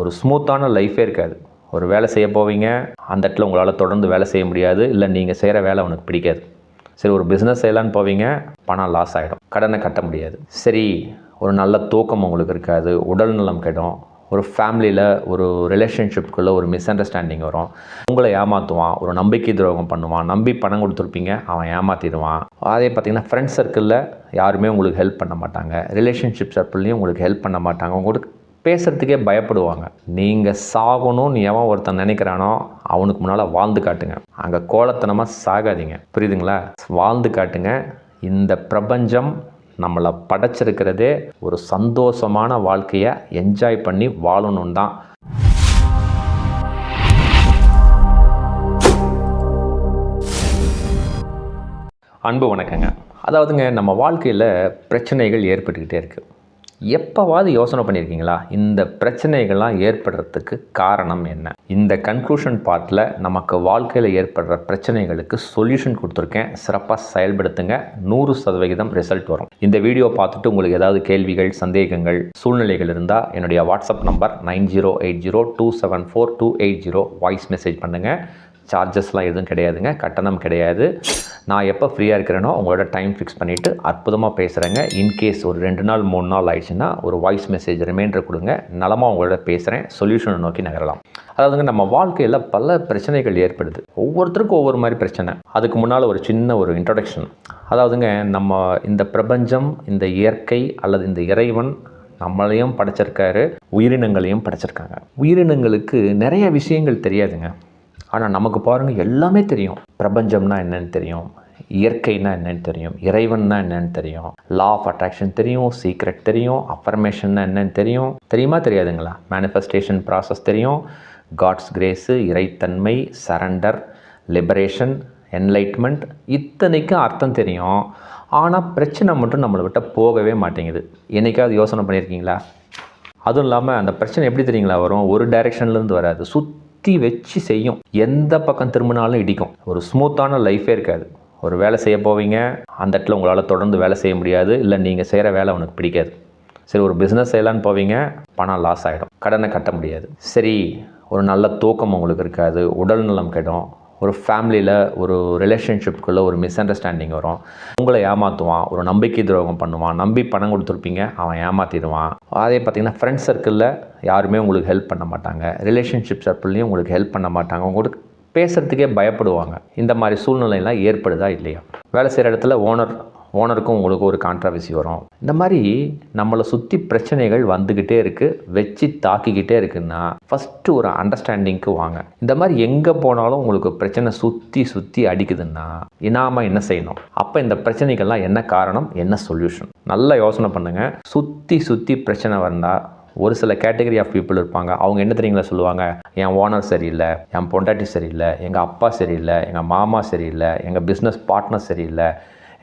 ஒரு ஸ்மூத்தான லைஃபே இருக்காது. ஒரு வேலை செய்ய போவீங்க அந்த இடத்துல உங்களால் தொடர்ந்து வேலை செய்ய முடியாது இல்லை நீங்கள் செய்கிற வேலை உனக்கு பிடிக்காது. சரி ஒரு பிஸ்னஸ் செய்யலான்னு போவீங்க பணம் லாஸ் ஆகிடும் கடனை கட்ட முடியாது. சரி ஒரு நல்ல தூக்கம் உங்களுக்கு இருக்காது உடல் நலம் கெடும். ஒரு ஃபேமிலியில் ஒரு ரிலேஷன்ஷிப்புக்குள்ளே ஒரு மிஸ் அண்டர்ஸ்டாண்டிங் வரும். உங்களை ஏமாற்றுவான் ஒரு நம்பிக்கை துரோகம் பண்ணுவான் நம்பி பணம் கொடுத்துருப்பீங்க அவன் ஏமாற்றிடுவான் அதே பார்த்தீங்கன்னா ஃப்ரெண்ட்ஸ் சர்க்கிளில் யாருமே உங்களுக்கு ஹெல்ப் பண்ண மாட்டாங்க. ரிலேஷன்ஷிப் சர்க்கிள்லேயும் உங்களுக்கு ஹெல்ப் பண்ண மாட்டாங்க. உங்களுக்கு பேசுகிறதுக்கே பயப்படுவாங்க. நீங்கள் சாகணும்னு எவன் ஒருத்தன் நினைக்கிறானோ அவனுக்கு முன்னால் வாழ்ந்து காட்டுங்க. அங்கே கோலத்தனமாக சாகாதீங்க. புரியுதுங்களா? வாழ்ந்து காட்டுங்க. இந்த பிரபஞ்சம் நம்மளை படைச்சிருக்கிறதே ஒரு சந்தோஷமான வாழ்க்கையை என்ஜாய் பண்ணி வாழணும் தான். அன்பு வணக்கங்க. அதாவதுங்க நம்ம வாழ்க்கையில் பிரச்சனைகள் ஏற்பட்டுக்கிட்டே இருக்குது எப்போவாவது யோசனை பண்ணியிருக்கீங்களா? இந்த பிரச்சனைகள்லாம் ஏற்படுறதுக்கு காரணம் என்ன? இந்த கன்க்ளூஷன் பார்ட்டில் நமக்கு வாழ்க்கையில் ஏற்படுற பிரச்சனைகளுக்கு சொல்யூஷன் கொடுத்துருக்கேன். சிறப்பாக செயல்படுத்துங்க. நூறு சதவிகிதம் ரிசல்ட் வரும். இந்த வீடியோ பார்த்துட்டு உங்களுக்கு ஏதாவது கேள்விகள் சந்தேகங்கள் சூழ்நிலைகள் இருந்தால் என்னுடைய WhatsApp number nine zero eight zero two seven four two eight zero. Voice message பண்ணுங்கள் சார்ஜஸ்லாம் எதுவும் கிடையாதுங்க. கட்டணம் கிடையாது. நான் எப்போ ஃப்ரீயாக இருக்கிறேனோ உங்களோட டைம் ஃபிக்ஸ் பண்ணிவிட்டு அற்புதமாக பேசுகிறேங்க இன்கேஸ் ஒரு ரெண்டு நாள் மூணு நாள் ஆயிடுச்சுன்னா ஒரு வாய்ஸ் மெசேஜ் ரிமைண்டர் கொடுங்க. நலமாக உங்களோட பேசுகிறேன் சொல்யூஷனை நோக்கி நகரலாம். அதாவதுங்க நம்ம வாழ்க்கையில் பல பிரச்சனைகள் ஏற்படுது. ஒவ்வொருத்தருக்கும் ஒவ்வொரு மாதிரி பிரச்சனை. அதுக்கு முன்னால் ஒரு சின்ன ஒரு இன்ட்ரடக்ஷன் அதாவதுங்க நம்ம இந்த பிரபஞ்சம் இந்த இயற்கை அல்லது இந்த இறைவன் நம்மளையும் படைச்சிருக்காரு. உயிரினங்களையும் படைச்சிருக்காங்க. உயிரினங்களுக்கு நிறைய விஷயங்கள் தெரியாதுங்க. ஆனால் நமக்கு பாருங்கள் எல்லாமே தெரியும். பிரபஞ்சம்னா என்னன்னு தெரியும். இயற்கைனா என்னன்னு தெரியும். இறைவன்னா என்னன்னு தெரியும். லா ஆஃப் அட்ராக்ஷன் தெரியும். சீக்ரெட் தெரியும். அஃபர்மேஷன்னா என்னன்னு தெரியும். தெரியுமா தெரியாதுங்களா? மேனிஃபெஸ்டேஷன் ப்ராசஸ் தெரியும். காட்ஸ் கிரேஸு இறைத்தன்மை சரண்டர் லிபரேஷன் என்லைட்மெண்ட் இத்தனைக்கும் அர்த்தம் தெரியும். ஆனால் பிரச்சனை மட்டும் நம்மளை விட்ட போகவே மாட்டேங்குது. என்றைக்காவது யோசனை பண்ணியிருக்கீங்களா? அதுவும் இல்லாமல் அந்த பிரச்சனை எப்படி தெரியுங்களா? வரும். ஒரு டைரெக்ஷன்லேருந்து வராது. சுற்றி வச்சு செய்யும். எந்த பக்கம் திரும்பினாலும் இடிக்கும். ஒரு ஸ்மூத்தான லைஃபே இருக்காது. ஒரு வேலை செய்ய போவீங்க அந்த இடத்துல உங்களால் தொடர்ந்து வேலை செய்ய முடியாது இல்லை நீங்கள் செய்கிற வேலை உனக்கு பிடிக்காது. சரி ஒரு பிஸ்னஸ் செய்யலான்னு போவீங்க பணம் லாஸ் ஆகிடும் கடனை கட்ட முடியாது. சரி ஒரு நல்ல தூக்கம் உங்களுக்கு இருக்காது உடல் நலம் கெடும். ஒரு ஃபேமிலியில் ஒரு ரிலேஷன்ஷிப்புக்குள்ளே ஒரு மிஸ் அண்டர்ஸ்டாண்டிங் வரும். உங்களை ஏமாற்றுவான் ஒரு நம்பிக்கை துரோகம் பண்ணுவான் நம்பி பணம் கொடுத்துருப்பீங்க அவன் ஏமாற்றிடுவான் அதே பார்த்தீங்கன்னா ஃப்ரெண்ட்ஸ் சர்க்கிளில் யாருமே உங்களுக்கு ஹெல்ப் பண்ண மாட்டாங்க. ரிலேஷன்ஷிப் சர்க்கிள்லேயும் உங்களுக்கு ஹெல்ப் பண்ண மாட்டாங்க. உங்களுக்கு பேசுகிறதுக்கே பயப்படுவாங்க. இந்த மாதிரி சூழ்நிலைலாம் ஏற்படுதா இல்லையா? வேலை செய்கிற இடத்துல ஓனர் ஓனருக்கும் உங்களுக்கு ஒரு கான்ட்ரவர்சி வரும். இந்த மாதிரி நம்மளை சுற்றி பிரச்சனைகள் வந்துக்கிட்டே இருக்குது வச்சு தாக்கிக்கிட்டே இருக்குன்னா ஃபஸ்ட்டு ஒரு அண்டர்ஸ்டாண்டிங்க்கு வாங்க. இந்த மாதிரி எங்கே போனாலும் உங்களுக்கு பிரச்சனை சுற்றி சுற்றி அடிக்குதுன்னா இனாம என்ன செய்யணும்? அப்போ இந்த பிரச்சனைகள்லாம் என்ன காரணம்? என்ன சொல்யூஷன் நல்லா யோசனை பண்ணுங்கள் சுற்றி சுற்றி பிரச்சனை வந்தால் ஒரு சில கேட்டகரி ஆஃப் பீப்புள் இருப்பாங்க. அவங்க என்ன தெரியுங்களா சொல்லுவாங்க? என் ஓனர் சரியில்லை என் பொண்டாட்டி சரியில்லை எங்கள் அப்பா சரியில்லை எங்கள் மாமா சரியில்லை எங்கள் பிஸ்னஸ் பார்ட்னர் சரியில்லை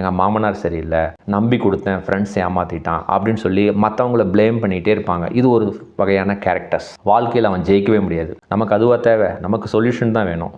எங்கள் மாமனார் சரியில்லை நம்பி கொடுத்தேன் ஃப்ரெண்ட்ஸ் ஏமாற்றிட்டான் அப்படின்னு சொல்லி மற்றவங்கள ப்ளேம் பண்ணிகிட்டே இருப்பாங்க. இது ஒரு வகையான கேரக்டர்ஸ் வாழ்க்கையில் அவன் ஜெயிக்கவே முடியாது. நமக்கு அதுவாக தேவை. நமக்கு சொல்யூஷன் தான் வேணும்.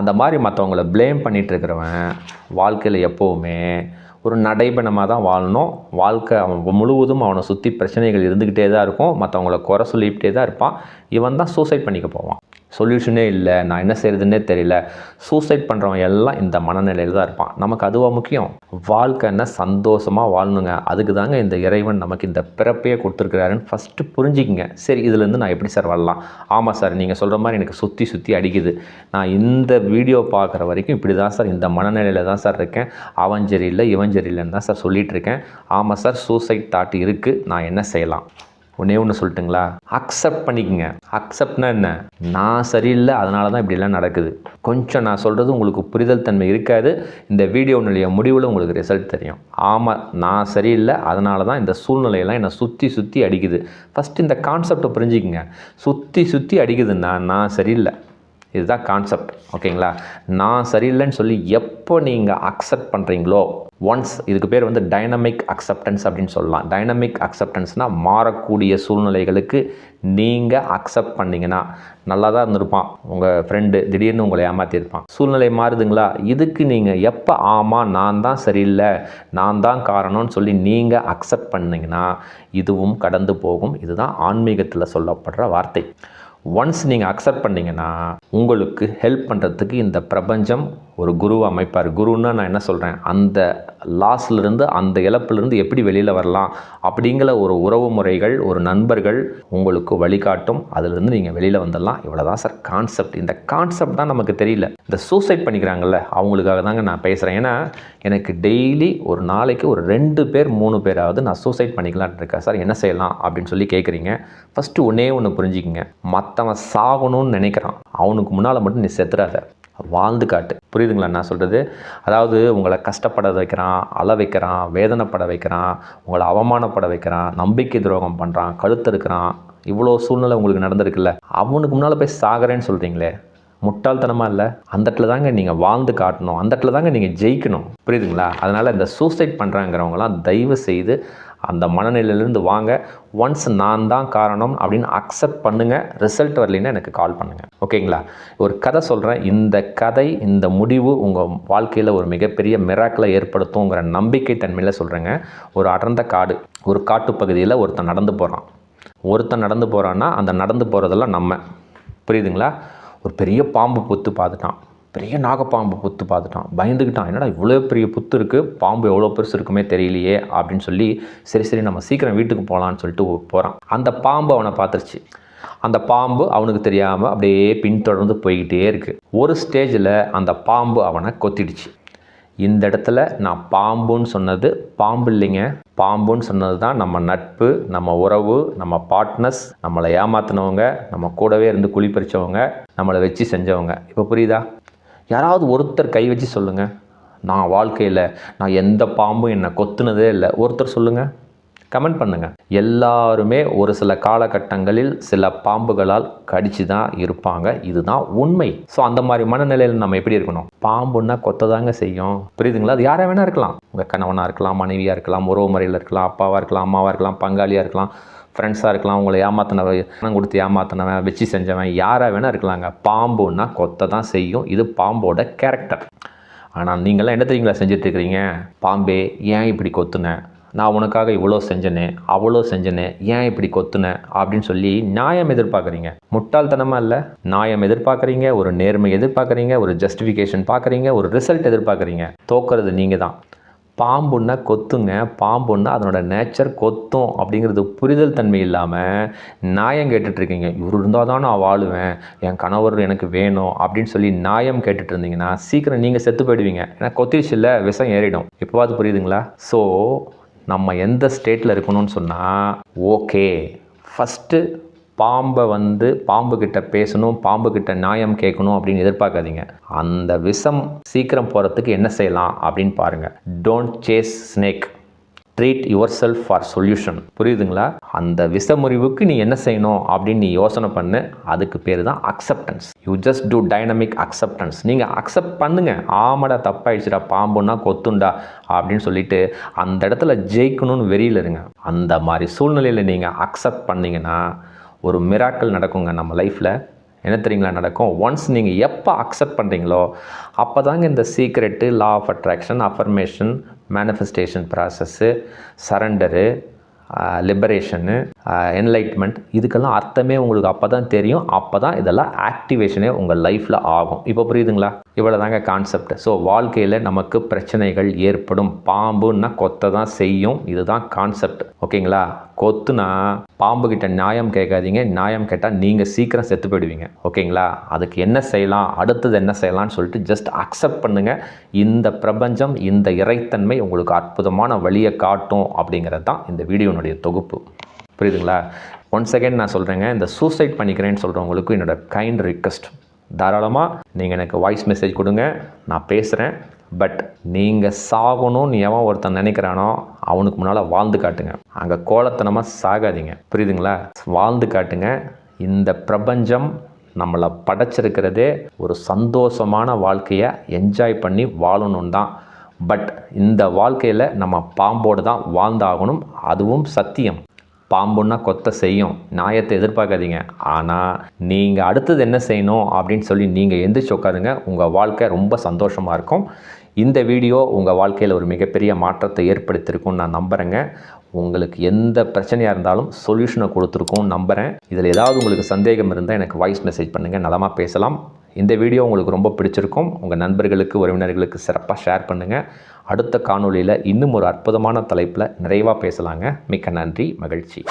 அந்த மாதிரி மற்றவங்கள ப்ளேம் பண்ணிகிட்டு இருக்கிறவன் வாழ்க்கையில் எப்போவுமே ஒரு நடைபெணமாக தான் வாழணும். வாழ்க்கை அவன் முழுவதும் அவனை சுற்றி பிரச்சனைகள் இருந்துக்கிட்டே தான் இருக்கும். மற்றவங்கள குறை சொல்லிக்கிட்டே தான் இருப்பான். இவன் தான் சூசைட் பண்ணிக்க போவான். சொல்யூஷனே இல்லை நான் என்ன செய்கிறதுனே தெரியல. சூசைட் பண்ணுறவன் எல்லாம் இந்த மனநிலையில் தான் இருப்பான். நமக்கு அதுவாக முக்கியம்? வாழ்க்கைன்னா சந்தோஷமாக வாழணுங்க. அதுக்கு தாங்க இந்த இறைவன் நமக்கு இந்த பிறப்பையே கொடுத்துருக்கிறாருன்னு ஃபஸ்ட்டு புரிஞ்சிக்கங்க. சரி இதுலேருந்து நான் எப்படி சார் வரலாம்? ஆமாம் சார் நீங்கள் சொல்கிற மாதிரி எனக்கு சுற்றி சுற்றி அடிக்குது. நான் இந்த வீடியோ பார்க்குற வரைக்கும் இப்படி தான் சார் இந்த மனநிலையில் தான் சார் இருக்கேன். அவன் சரியில்லை இவன் சரியில்லைன்னு தான் சார் சொல்லிகிட்ருக்கேன் ஆமாம் சார் சூசைட் தாட் இருக்குது நான் என்ன செய்யலாம்? ஒன்றே ஒன்று சொல்லட்டுங்களா? அக்செப்ட் பண்ணிக்கங்க. அக்செப்ட்னா என்ன? நான் சரியில்லை அதனால தான் இப்படிலாம் நடக்குது. கொஞ்சம் நான் சொல்கிறது உங்களுக்கு புரிதல் தன்மை இருக்காது. இந்த வீடியோனுடைய முடிவில் உங்களுக்கு ரிசல்ட் தெரியும். ஆமாம் நான் சரியில்லை அதனால தான் இந்த சூழ்நிலையெல்லாம் என்னை சுற்றி சுற்றி அடிக்குது. ஃபஸ்ட்டு இந்த கான்செப்டை புரிஞ்சுக்கங்க. சுற்றி சுற்றி அடிக்குதுன்னா நான் சரியில்லை. இதுதான் கான்செப்ட் ஓகேங்களா நான் சரியில்லைன்னு சொல்லி எப்போ நீங்கள் அக்செப்ட் பண்ணுறீங்களோ ஒன்ஸ் இதுக்கு பேர் வந்து டைனமிக் அக்செப்டன்ஸ் அப்படின்னு சொல்லலாம். டைனமிக் அக்செப்டன்ஸ்னால் மாறக்கூடிய சூழ்நிலைகளுக்கு நீங்கள் அக்செப்ட் பண்ணிங்கன்னா நல்லா தான் இருந்திருப்பான். உங்கள் ஃப்ரெண்டு திடீர்னு உங்களை ஏமாற்றியிருப்பான் சூழ்நிலை மாறுதுங்களா? இதுக்கு நீங்கள் எப்போ ஆமாம் நான் தான் சரியில்லை நான் தான் காரணம்னு சொல்லி நீங்கள் அக்செப்ட் பண்ணிங்கன்னா இதுவும் கடந்து போகும். இதுதான் ஆன்மீகத்தில் சொல்லப்படுற வார்த்தை. ஒன்ஸ் நீங்கள் அக்செப்ட் பண்ணிங்கன்னா உங்களுக்கு ஹெல்ப் பண்ணுறதுக்கு இந்த பிரபஞ்சம் ஒரு குருவை அமைப்பார். குருன்னா நான் என்ன சொல்கிறேன் அந்த லாஸ்லேருந்து அந்த இழப்புலேருந்து எப்படி வெளியில் வரலாம் அப்படிங்கிற ஒரு உறவு முறைகள் ஒரு நண்பர்கள் உங்களுக்கு வழிகாட்டும். அதுலேருந்து நீங்கள் வெளியில் வந்துடலாம். இவ்வளோ தான் சார் கான்செப்ட் இந்த கான்செப்ட் தான் நமக்கு தெரியல. இந்த சூசைட் பண்ணிக்கிறாங்கல்ல அவங்களுக்காக தாங்க நான் பேசுகிறேன் ஏன்னா எனக்கு டெய்லி ஒரு நாளைக்கு ஒரு ரெண்டு பேர் மூணு பேராவது நான் சூசைட் பண்ணிக்கலான் இருக்கேன் சார் என்ன செய்யலாம் அப்படின்னு சொல்லி கேட்குறீங்க ஃபஸ்ட்டு ஒன்றே ஒன்று புரிஞ்சுக்கிங்க. மற்றவன் சாகணும்னு நினைக்கிறான். அவனுக்கு முன்னால் மட்டும் நீ செத்துறாத. வாழ்ந்து காட்டு. புரியுதுங்களா நான் சொல்கிறது அதாவது உங்களை கஷ்டப்பட வைக்கிறான் அழ வைக்கிறான் வேதனைப்பட வைக்கிறான் உங்களை அவமானப்பட வைக்கிறான் நம்பிக்கை துரோகம் பண்ணுறான் கழுத்தறுக்கிறான். இவ்வளோ சூழ்நிலை உங்களுக்கு நடந்திருக்குல்ல. அவனுக்கு முன்னால் போய் சாகிறேன்னு சொல்கிறீங்களே முட்டாள்தனமாக இல்லை? அந்த இடத்துல தாங்க நீங்கள் வாழ்ந்து காட்டணும். அந்த இடத்துல தாங்க நீங்கள் ஜெயிக்கணும். புரியுதுங்களா? அதனால் இந்த சூசைட் பண்ணுறாங்கிறவங்களாம் தயவு செய்து அந்த மனநிலையிலேருந்து வாங்க. ஒன்ஸ் நான் தான் காரணம் அப்படின்னு அக்செப்ட் பண்ணுங்கள் ரிசல்ட் வரலைன்னா எனக்கு கால் பண்ணுங்கள் ஓகேங்களா ஒரு கதை சொல்கிறேன் இந்த கதை இந்த முடிவு உங்கள் வாழ்க்கையில் ஒரு மிகப்பெரிய மிராக்கிளை ஏற்படுத்துங்கிற நம்பிக்கை தன்மையில் சொல்கிறேங்க ஒரு அடர்ந்த காடு ஒரு காட்டுப்பகுதியில் ஒருத்தன் நடந்து போகிறான் ஒருத்தன் நடந்து போகிறான்னா அந்த நடந்து போகிறதெல்லாம் நம்ம. புரியுதுங்களா? ஒரு பெரிய பாம்பு புத்து பார்த்துட்டான் பெரிய நாகப்பாம்பு புத்து பார்த்துட்டான். பயந்துக்கிட்டான் என்னடா இவ்வளோ பெரிய புத்து இருக்குது பாம்பு எவ்வளோ பெருசு இருக்குமே தெரியலையே அப்படின்னு சொல்லி சரி சரி நம்ம சீக்கிரம் வீட்டுக்கு போகலான்னு சொல்லிட்டு போகிறான் அந்த பாம்பு அவனை பார்த்துருச்சு. அந்த பாம்பு அவனுக்கு தெரியாமல் அப்படியே பின்தொடர்ந்து போய்கிட்டே இருக்குது ஒரு ஸ்டேஜில் அந்த பாம்பு அவனை கொத்திடுச்சு. இந்த இடத்துல நான் பாம்புன்னு சொன்னது பாம்பு இல்லைங்க. பாம்புன்னு சொன்னது தான் நம்ம நட்பு நம்ம உறவு நம்ம பார்ட்னர்ஸ் நம்மளை ஏமாத்தினவங்க நம்ம கூடவே இருந்து குழி பறித்தவங்க நம்மளை வச்சு செஞ்சவங்க. இப்போ புரியுதா? யாராவது ஒருத்தர் கை வச்சு சொல்லுங்கள் நான் வாழ்க்கையில் நான் எந்த பாம்பும் என்னை கொத்துனதே இல்லை. ஒருத்தர் சொல்லுங்கள் கமெண்ட் பண்ணுங்கள் எல்லாருமே ஒரு சில காலகட்டங்களில் சில பாம்புகளால் கடிச்சு தான் இருப்பாங்க. இதுதான் உண்மை. ஸோ அந்த மாதிரி மனநிலையில் நம்ம எப்படி இருக்கணும்? பாம்புன்னா கொத்ததாங்க செய்யும். புரியுதுங்களா? அது யாராக வேணா இருக்கலாம். உங்கள் கணவனாக இருக்கலாம் மனைவியாக இருக்கலாம் உறவு முறையில் இருக்கலாம் அப்பாவாக இருக்கலாம் அம்மாவாக இருக்கலாம் பங்காளியாக இருக்கலாம். ஃப்ரெண்ட்ஸாக இருக்கலாம் உங்களை ஏமாத்தினவன் பணம் கொடுத்து ஏமாத்தினவன் வச்சு செஞ்சவன் யாராக வேணால் இருக்கலாங்க. பாம்புன்னா கொத்த தான் செய்யும். இது பாம்போட கேரக்டர் ஆனால் நீங்களாம் என்ன தெரியுங்களா செஞ்சிட்ருக்கிறீங்க? பாம்பே ஏன் இப்படி கொத்துனேன் நான் உனக்காக இவ்வளோ செஞ்சனே அவ்வளோ செஞ்சனே ஏன் இப்படி கொத்துன? அப்படின்னு சொல்லி நியாயம் எதிர்பார்க்குறீங்க. முட்டாள்தனமாக இல்லை? நியாயம் எதிர்பார்க்குறீங்க ஒரு நேர்மை எதிர்பார்க்குறீங்க ஒரு ஜஸ்டிஃபிகேஷன் பார்க்குறீங்க ஒரு ரிசல்ட் எதிர்பார்க்குறீங்க. தோக்குறது நீங்கள் தான் பாம்புன்னா கொத்துங்க பாம்புன்னா அதனோட நேச்சர் கொத்தும் அப்படிங்கிறது புரிதல் தன்மை இல்லாமல் நியாயம் கேட்டுட்ருக்கீங்க. இவர் இருந்தால் தான் நான் வாழுவேன் என் கணவர் எனக்கு வேணும் அப்படின்னு சொல்லி நியாயம் கேட்டுட்டு இருந்தீங்கன்னா சீக்கிரம் நீங்கள் செத்து போயிடுவீங்க. ஏன்னா கொத்திருச்சு இல்லை விஷம் ஏறிடும். இப்போவாது புரியுதுங்களா? ஸோ நம்ம எந்த ஸ்டேட்டில் இருக்கணும்னு சொன்னால் ஓகே ஃபஸ்ட்டு பாம்பை வந்து பாம்பு கிட்ட பேசணும் பாம்பு கிட்ட நியாயம் கேட்கணும் அப்படின்னு எதிர்பார்க்காதீங்க. அந்த விஷம் சீக்கிரம் போகிறதுக்கு என்ன செய்யலாம் அப்படின்னு பாருங்கள் don't chase snake treat yourself for solution புரியுதுங்களா? அந்த விஷமுறிவுக்கு நீ என்ன செய்யணும் அப்படின்னு நீ யோசனை பண்ணு. அதுக்கு பேர் தான் acceptance you just do dynamic acceptance நீங்கள் அக்செப்ட் பண்ணுங்க. ஆமாடா தப்பாயிடுச்சுடா பாம்புன்னா கொத்துண்டா அப்படின்னு சொல்லிட்டு அந்த இடத்துல ஜெயிக்கணும்னு வெறியில் இருங்க. அந்த மாதிரி சூழ்நிலையில் நீங்கள் அக்செப்ட் பண்ணிங்கன்னா ஒரு மிராக்கள் நடக்குங்க நம்ம லைஃப்பில் என்ன தெரியுங்களா நடக்கும்? ஒன்ஸ் நீங்கள் எப்போ அக்செப்ட் பண்ணுறீங்களோ அப்போ தாங்க இந்த secret law of attraction affirmation manifestation process surrender liberation enlightenment இதுக்கெல்லாம் அர்த்தமே உங்களுக்கு அப்போ தான் தெரியும். அப்போ தான் இதெல்லாம் ஆக்டிவேஷனே உங்கள் லைஃப்பில் ஆகும். இப்போ புரியுதுங்களா? இவ்வளோ தாங்க கான்செப்ட் ஸோ வாழ்க்கையில் நமக்கு பிரச்சனைகள் ஏற்படும். பாம்புன்னா கொத்த தான் செய்யும். இதுதான் கான்செப்ட் ஓகேங்களா? கொத்துனா பாம்பு கிட்ட நியாயம் கேட்காதீங்க. நியாயம் கேட்டால் நீங்கள் சீக்கிரம் செத்து போயிடுவீங்க. ஓகேங்களா? அதுக்கு என்ன செய்யலாம்? அடுத்தது என்ன செய்யலாம்னு சொல்லிட்டு ஜஸ்ட் அக்செப்ட் பண்ணுங்கள் இந்த பிரபஞ்சம் இந்த இறைத்தன்மை உங்களுக்கு அற்புதமான வழியை காட்டும் அப்படிங்கிறது தான் இந்த வீடியோனுடைய தொகுப்பு. புரியுதுங்களா? ஒன் செகண்ட் நான் சொல்கிறேங்க இந்த சூசைட் பண்ணிக்கிறேன்னு சொல்கிறவங்களுக்கு என்னோடய கைண்ட் ரிக்வெஸ்ட் தாராளமாக நீங்கள் எனக்கு வாய்ஸ் மெசேஜ் கொடுங்க. நான் பேசுகிறேன் பட் நீங்கள் சாகணும்னு எவன் ஒருத்தன் நினைக்கிறானோ அவனுக்கு முன்னால் வாழ்ந்து காட்டுங்க. அங்கே கோலத்தனமாக சாகாதீங்க. புரியுதுங்களா? வாழ்ந்து காட்டுங்க. இந்த பிரபஞ்சம் நம்மளை படைச்சிருக்கிறதே ஒரு சந்தோஷமான வாழ்க்கையை என்ஜாய் பண்ணி வாழணும் தான். பட் இந்த வாழ்க்கையில் நம்ம பாம்போடு தான் வாழ்ந்தாகணும். அதுவும் சத்தியம். பாம்புன்னா கொத்த செய்யும். நியாயத்தை எதிர்பார்க்காதீங்க. ஆனால் நீங்கள் அடுத்தது என்ன செய்யணும் அப்படின்னு சொல்லி நீங்கள் எந்திரிச்சு உட்காருங்க. உங்கள் வாழ்க்கை ரொம்ப சந்தோஷமாக இருக்கும். இந்த வீடியோ உங்கள் வாழ்க்கையில் ஒரு மிகப்பெரிய மாற்றத்தை ஏற்படுத்தியிருக்கும்னு நான் நம்புகிறேங்க உங்களுக்கு எந்த பிரச்சனையாக இருந்தாலும் சொல்யூஷனை கொடுத்துருக்கோம் நம்புகிறேன் இதில் ஏதாவது உங்களுக்கு சந்தேகம் இருந்தால் எனக்கு வாய்ஸ் மெசேஜ் பண்ணுங்கள் நலமாக பேசலாம். இந்த வீடியோ உங்களுக்கு ரொம்ப பிடிச்சிருக்கும். உங்கள் நண்பர்களுக்கு உறவினர்களுக்கு சிறப்பாக ஷேர் பண்ணுங்கள் அடுத்த காணொளியில் இன்னும் ஒரு அற்புதமான தலைப்பில் நிறைவாக பேசலாங்க. மிக்க நன்றி மகிழ்ச்சி.